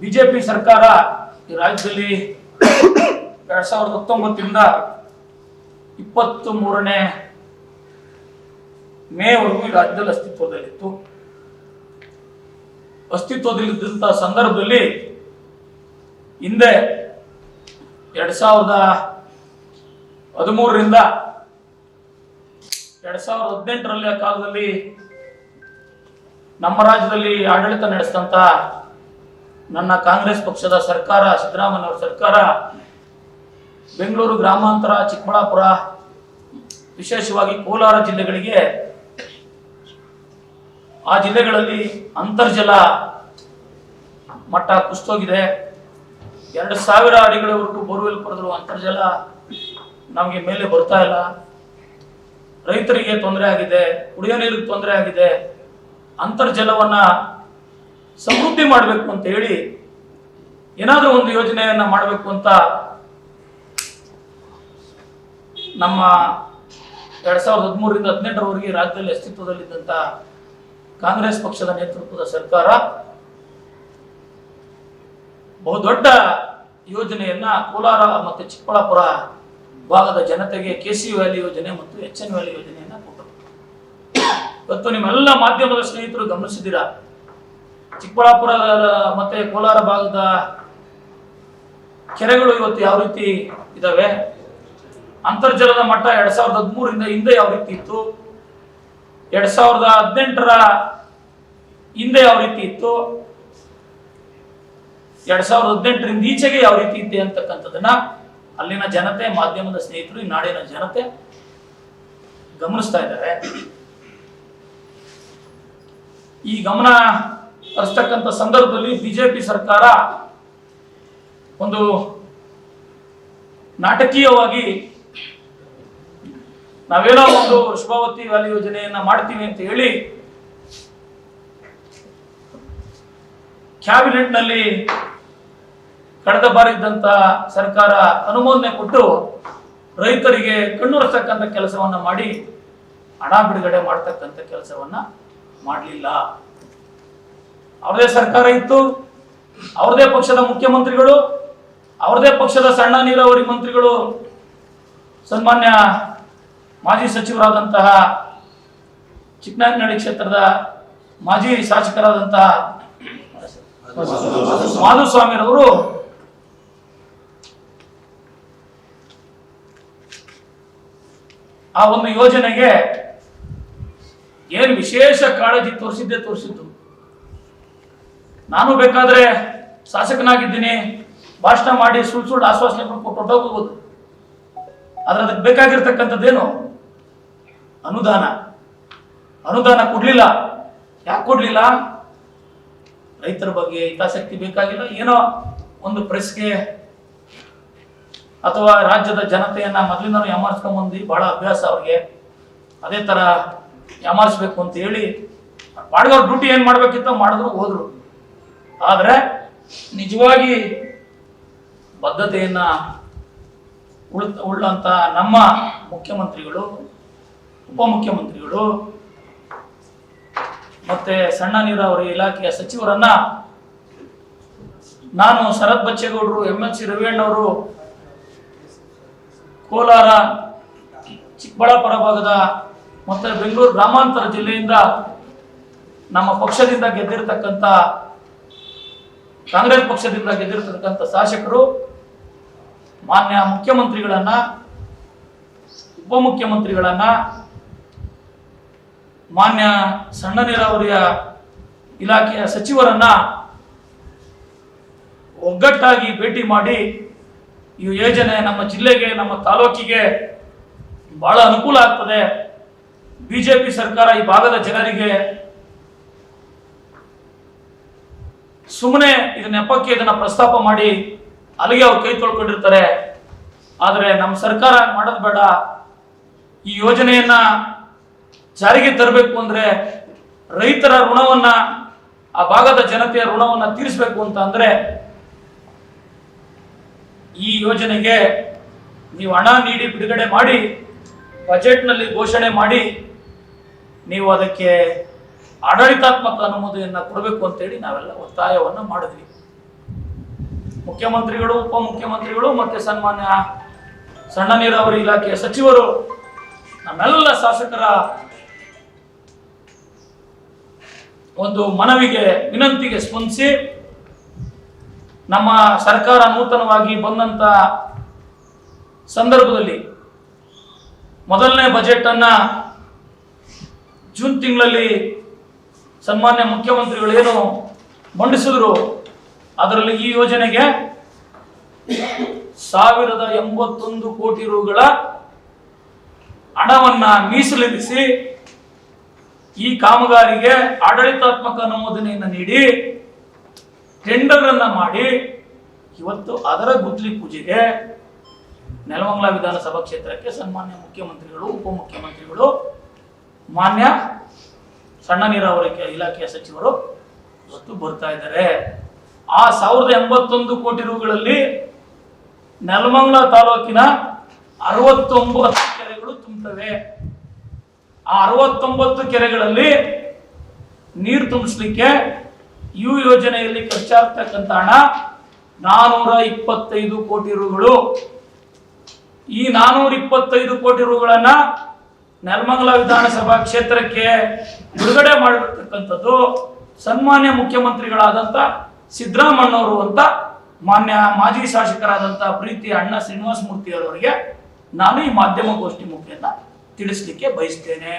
BJP ಸರ್ಕಾರ ಈ ರಾಜ್ಯದಲ್ಲಿ ಎರಡ್ ಸಾವಿರದ ಹತ್ತೊಂಬತ್ತರಿಂದ ಇಪ್ಪತ್ತ್ ಮೂರನೇ ಮೇವರೆಗೂ ಈ ರಾಜ್ಯದಲ್ಲಿ ಅಸ್ತಿತ್ವದಲ್ಲಿತ್ತು. ಅಸ್ತಿತ್ವದಲ್ಲಿದ್ದಂಥ ಸಂದರ್ಭದಲ್ಲಿ ಹಿಂದೆ ಎರಡ್ ಸಾವಿರದ ಹದಿಮೂರರಿಂದ ಎರಡ್ ಸಾವಿರದ ಹದಿನೆಂಟರಲ್ಲಿ ಆ ಕಾಲದಲ್ಲಿ ನಮ್ಮ ರಾಜ್ಯದಲ್ಲಿ ಆಡಳಿತ ನಡೆಸಿದಂತ ನನ್ನ ಕಾಂಗ್ರೆಸ್ ಪಕ್ಷದ ಸರ್ಕಾರ ಸಿದ್ದರಾಮಯ್ಯ ಅವರ ಸರ್ಕಾರ, ಬೆಂಗಳೂರು ಗ್ರಾಮಾಂತರ, ಚಿಕ್ಕಬಳ್ಳಾಪುರ, ವಿಶೇಷವಾಗಿ ಕೋಲಾರ ಜಿಲ್ಲೆಗಳಿಗೆ ಆ ಜಿಲ್ಲೆಗಳಲ್ಲಿ ಅಂತರ್ಜಲ ಮಟ್ಟ ಕುಸ್ತೋಗಿದೆ. ಎರಡು ಸಾವಿರ ಅಡಿಗಳವರೆಗೂ ಬೋರ್ವೆಲ್ ಪಡೆದರೂ ಅಂತರ್ಜಲ ನಮಗೆ ಮೇಲೆ ಬರ್ತಾ ಇಲ್ಲ. ರೈತರಿಗೆ ತೊಂದರೆ ಆಗಿದೆ, ಕುಡಿಯೋ ನೀರಿಗೆ ತೊಂದರೆ ಆಗಿದೆ. ಅಂತರ್ಜಲವನ್ನ ಸಮೃದ್ಧಿ ಮಾಡಬೇಕು ಅಂತ ಹೇಳಿ ಏನಾದರೂ ಒಂದು ಯೋಜನೆಯನ್ನ ಮಾಡಬೇಕು ಅಂತ ನಮ್ಮ ಎರಡ್ ಸಾವಿರದ ಹದಿಮೂರರಿಂದ ಹದಿನೆಂಟರವರೆಗೆ ರಾಜ್ಯದಲ್ಲಿ ಅಸ್ತಿತ್ವದಲ್ಲಿದ್ದಂಥ ಕಾಂಗ್ರೆಸ್ ಪಕ್ಷದ ನೇತೃತ್ವದ ಸರ್ಕಾರ ಬಹುದೊಡ್ಡ ಯೋಜನೆಯನ್ನ ಕೋಲಾರ ಮತ್ತು ಚಿಕ್ಕಬಳ್ಳಾಪುರ ಭಾಗದ ಜನತೆಗೆ ಕೆ ಸಿ ವ್ಯಾಲಿ ಯೋಜನೆ ಮತ್ತು ಎಚ್ ಎನ್ ವ್ಯಾಲಿ ಯೋಜನೆಯನ್ನ ಕೊಟ್ಟರು. ಇವತ್ತು ನಿಮ್ಮೆಲ್ಲ ಮಾಧ್ಯಮದ ಸ್ನೇಹಿತರು ಗಮನಿಸಿದ್ದೀರಾ? ಚಿಕ್ಕಬಳ್ಳಾಪುರ ಮತ್ತೆ ಕೋಲಾರ ಭಾಗದ ಕೆರೆಗಳು ಇವತ್ತು ಯಾವ ರೀತಿ ಇದಾವೆ? ಅಂತರ್ಜಲದ ಮಟ್ಟ ಎರಡ್ ಸಾವಿರದ ಹದಿಮೂರಿಂದ ಹಿಂದೆ ಯಾವ ರೀತಿ ಇತ್ತು? ಎರಡ್ ಸಾವಿರದ ಹದಿನೆಂಟರ ಹಿಂದೆ ಯಾವ ರೀತಿ ಇತ್ತು? ಎರಡ್ ಸಾವಿರದ ಹದಿನೆಂಟರಿಂದ ಈಚೆಗೆ ಯಾವ ರೀತಿ ಇದೆ ಅಂತಕ್ಕಂಥದ್ದನ್ನ ಅಲ್ಲಿನ ಜನತೆ, ಮಾಧ್ಯಮದ ಸ್ನೇಹಿತರು, ಈ ನಾಡಿನ ಜನತೆ ಗಮನಿಸ್ತಾ ಇದ್ದಾರೆ. ಈ ಗಮನ ಹರಿಸ್ತಕ್ಕಂಥ ಸಂದರ್ಭದಲ್ಲಿ ಬಿಜೆಪಿ ಸರ್ಕಾರ ಒಂದು ನಾಟಕೀಯವಾಗಿ ನಾವೇನೋ ಒಂದು ಶುಭಾವತಿ ವ್ಯಾಲಿ ಯೋಜನೆಯನ್ನ ಮಾಡ್ತೀವಿ ಅಂತ ಹೇಳಿ ಕ್ಯಾಬಿನೆಟ್ನಲ್ಲಿ ಕಳೆದ ಬಾರಿ ಇದ್ದಂತ ಸರ್ಕಾರ ಅನುಮೋದನೆ ಕೊಟ್ಟು ರೈತರಿಗೆ ಕಣ್ಣುರಿಸ್ತಕ್ಕಂಥ ಕೆಲಸವನ್ನ ಮಾಡಿ ಹಣ ಬಿಡುಗಡೆ ಮಾಡ್ತಕ್ಕಂಥ ಕೆಲಸವನ್ನ ಮಾಡಲಿಲ್ಲ. ಅವ್ರದೇ ಸರ್ಕಾರ ಇತ್ತು, ಅವ್ರದೇ ಪಕ್ಷದ ಮುಖ್ಯಮಂತ್ರಿಗಳು, ಅವ್ರದೇ ಪಕ್ಷದ ಸಣ್ಣ ನೀರಾವರಿ ಮಂತ್ರಿಗಳು, ಸನ್ಮಾನ್ಯ ಮಾಜಿ ಸಚಿವರಾದಂತಹ ಚಿಕ್ಕನಾಯಕನಹಳ್ಳಿ ಕ್ಷೇತ್ರದ ಮಾಜಿ ಶಾಸಕರಾದಂತಹ ಮಾಧುಸ್ವಾಮಿರವರು ಆ ಒಂದು ಯೋಜನೆಗೆ ಏನು ವಿಶೇಷ ಕಾಳಜಿ ತೋರಿಸಿದ್ದೇ ತೋರಿಸಿದ್ದು? ನಾನು ಬೇಕಾದ್ರೆ ಶಾಸಕನಾಗಿದ್ದೀನಿ. ಭಾಷಣ ಮಾಡಿ ಸುಳ್ಳು ಸುಳ್ಳು ಆಶ್ವಾಸನೆ ಕೊಟ್ಟು ಹೋಗ್ಬೋದು ಆದ್ರೆ ಅದಕ್ಕೆ ಬೇಕಾಗಿರ್ತಕ್ಕಂಥದ್ದೇನು? ಅನುದಾನ. ಅನುದಾನ ಕೊಡ್ಲಿಲ್ಲ. ಯಾಕೆ ಕೊಡ್ಲಿಲ್ಲ? ರೈತರ ಬಗ್ಗೆ ಹಿತಾಸಕ್ತಿ ಬೇಕಾಗಿಲ್ಲ. ಏನೋ ಒಂದು ಪ್ರೆಸ್ಗೆ ಅಥವಾ ರಾಜ್ಯದ ಜನತೆಯನ್ನ ಮೊದಲಿಂದ ಯಾಮಾರಿಸ್ಕೊಂಬಂದು ಬಹಳ ಅಭ್ಯಾಸ ಅವ್ರಿಗೆ. ಅದೇ ತರ ಯಾಮಾರಿಸ್ಬೇಕು ಅಂತ ಹೇಳಿ, ಮಾಡಿದವ್ರ ಡ್ಯೂಟಿ ಏನ್ ಮಾಡ್ಬೇಕಿತ್ತೋ ಮಾಡಿದ್ರು, ಹೋದ್ರು. ಆದ್ರೆ ನಿಜವಾಗಿ ಬದ್ಧತೆಯನ್ನ ಉಳ್, ಉಳ್ಳಂತ ನಮ್ಮ ಮುಖ್ಯಮಂತ್ರಿಗಳು, ಉಪಮುಖ್ಯಮಂತ್ರಿಗಳು ಮತ್ತೆ ಸಣ್ಣ ನೀರಾವರಿ ಇಲಾಖೆಯ ಸಚಿವರನ್ನ ನಾನು ಶರತ್ ಬಚ್ಚೇಗೌಡರು, ಎಂ ಎಲ್ ಸಿ ರವಿಯಣ್ಣವರು ಕೋಲಾರ, ಚಿಕ್ಕಬಳ್ಳಾಪುರ ಭಾಗದ ಮತ್ತೆ ಬೆಂಗಳೂರು ಗ್ರಾಮಾಂತರ ಜಿಲ್ಲೆಯಿಂದ ನಮ್ಮ ಪಕ್ಷದಿಂದ ಗೆದ್ದಿರತಕ್ಕಂಥ ಕಾಂಗ್ರೆಸ್ ಪಕ್ಷದಿಂದ ಗೆದ್ದಿರತಕ್ಕಂಥ ಶಾಸಕರು, ಮಾನ್ಯ ಮುಖ್ಯಮಂತ್ರಿಗಳನ್ನ, ಉಪಮುಖ್ಯಮಂತ್ರಿಗಳನ್ನ, ಮಾನ್ಯ ಸಣ್ಣ ನೀರಾವರಿಯ ಇಲಾಖೆಯ ಸಚಿವರನ್ನ ಒಗ್ಗಟ್ಟಾಗಿ ಭೇಟಿ ಮಾಡಿ ಈ ಯೋಜನೆ ನಮ್ಮ ಜಿಲ್ಲೆಗೆ, ನಮ್ಮ ತಾಲೂಕಿಗೆ ಬಹಳ ಅನುಕೂಲ ಆಗ್ತದೆ. ಬಿಜೆಪಿ ಸರ್ಕಾರ ಈ ಭಾಗದ ಜನರಿಗೆ ಸುಮ್ಮನೆ ಇದನ್ನ ನೆಪಕ್ಕೆ ಇದನ್ನ ಪ್ರಸ್ತಾಪ ಮಾಡಿ ಅಲ್ಲಿಗೆ ಅವ್ರು ಕೈ ತೊಳ್ಕೊಂಡಿರ್ತಾರೆ. ಆದರೆ ನಮ್ಮ ಸರ್ಕಾರ ಮಾಡೋದು ಬೇಡ. ಈ ಯೋಜನೆಯನ್ನ ಜಾರಿಗೆ ತರಬೇಕು ಅಂದ್ರೆ ರೈತರ ಋಣವನ್ನ, ಆ ಭಾಗದ ಜನತೆಯ ಋಣವನ್ನ ತೀರಿಸಬೇಕು ಅಂತ ಅಂದ್ರೆ ಈ ಯೋಜನೆಗೆ ನೀವು ಹಣ ನೀಡಿ ಬಿಡುಗಡೆ ಮಾಡಿ, ಬಜೆಟ್ನಲ್ಲಿ ಘೋಷಣೆ ಮಾಡಿ, ನೀವು ಅದಕ್ಕೆ ಆಡಳಿತಾತ್ಮಕ ಅನುಮೋದನೆಯನ್ನ ಕೊಡಬೇಕು ಅಂತೇಳಿ ನಾವೆಲ್ಲ ಒತ್ತಾಯವನ್ನ ಮಾಡಿದ್ವಿ. ಮುಖ್ಯಮಂತ್ರಿಗಳು, ಉಪಮುಖ್ಯಮಂತ್ರಿಗಳು ಮತ್ತೆ ಸನ್ಮಾನ್ಯ ಸಣ್ಣ ನೀರಾವರಿ ಇಲಾಖೆಯ ಸಚಿವರು, ನಮ್ಮೆಲ್ಲ ಶಾಸಕರ ಒಂದು ಮನವಿಗೆ ವಿನಂತಿಗೆ ಸ್ಪಂದಿಸಿ ನಮ್ಮ ಸರ್ಕಾರ ನೂತನವಾಗಿ ಬಂದಂತ ಸಂದರ್ಭದಲ್ಲಿ ಮೊದಲನೇ ಬಜೆಟ್ ಅನ್ನ ಜೂನ್ ತಿಂಗಳಲ್ಲಿ ಸನ್ಮಾನ್ಯ ಮುಖ್ಯಮಂತ್ರಿಗಳು ಏನು ಮಂಡಿಸಿದ್ರು? ಅದರಲ್ಲಿ ಈ ಯೋಜನೆಗೆ ಸಾವಿರದ ಎಂಬತ್ತೊಂದು ಕೋಟಿ ರುಗಳ ಹಣವನ್ನ ಮೀಸಲಿರಿಸಿ ಈ ಕಾಮಗಾರಿಗೆ ಆಡಳಿತಾತ್ಮಕ ಅನುಮೋದನೆಯನ್ನು ನೀಡಿ ಟೆಂಡರ್ ಅನ್ನ ಮಾಡಿ, ಇವತ್ತು ಅದರ ಗುದ್ಲಿ ಪೂಜೆಗೆ ನೆಲಮಂಗಲ ವಿಧಾನಸಭಾ ಕ್ಷೇತ್ರಕ್ಕೆ ಸನ್ಮಾನ್ಯ ಮುಖ್ಯಮಂತ್ರಿಗಳು, ಉಪಮುಖ್ಯಮಂತ್ರಿಗಳು ಮಾನ್ಯ ಸಣ್ಣ ನೀರಾವರಿ ಇಲಾಖೆಯ ಸಚಿವರು ಇವತ್ತು ಬರ್ತಾ ಇದ್ದಾರೆ. ಆ ಸಾವಿರದ ಎಂಬತ್ತೊಂದು ಕೋಟಿ ರುಗಳಲ್ಲಿ ನೆಲಮಂಗಲ ತಾಲೂಕಿನ ಅರವತ್ತೊಂಬತ್ತು ಕೆರೆಗಳು ತುಂಬುತ್ತವೆ ಆ ಅರವತ್ತೊಂಬತ್ತು ಕೆರೆಗಳಲ್ಲಿ ನೀರು ತುಂಬಿಸ್ಲಿಕ್ಕೆ ಯು ಯೋಜನೆಯಲ್ಲಿ ಖರ್ಚಾಗ್ತಕ್ಕಂಥ ಹಣ ನಾನೂರ ಇಪ್ಪತ್ತೈದು ಕೋಟಿ ರೂಗಳು. ಈ ನಾನೂರ ಇಪ್ಪತ್ತೈದು ಕೋಟಿ ರುಗಳನ್ನ ನೆಲಮಂಗಲ ವಿಧಾನಸಭಾ ಕ್ಷೇತ್ರಕ್ಕೆ ಬಿಡುಗಡೆ ಮಾಡಿರ್ತಕ್ಕಂಥದ್ದು ಸನ್ಮಾನ್ಯ ಮುಖ್ಯಮಂತ್ರಿಗಳಾದಂಥ ಸಿದ್ದರಾಮಣ್ಣವರು ಅಂತ ಮಾನ್ಯ ಮಾಜಿ ಶಾಸಕರಾದಂಥ ಪ್ರೀತಿ ಅಣ್ಣ ಶ್ರೀನಿವಾಸ ಮೂರ್ತಿ ನಾನು ಈ ಮಾಧ್ಯಮ ಗೋಷ್ಠಿ ಮುಖೇನ ತಿಳಿಸ್ಲಿಕ್ಕೆ ಬಯಸ್ತೇನೆ.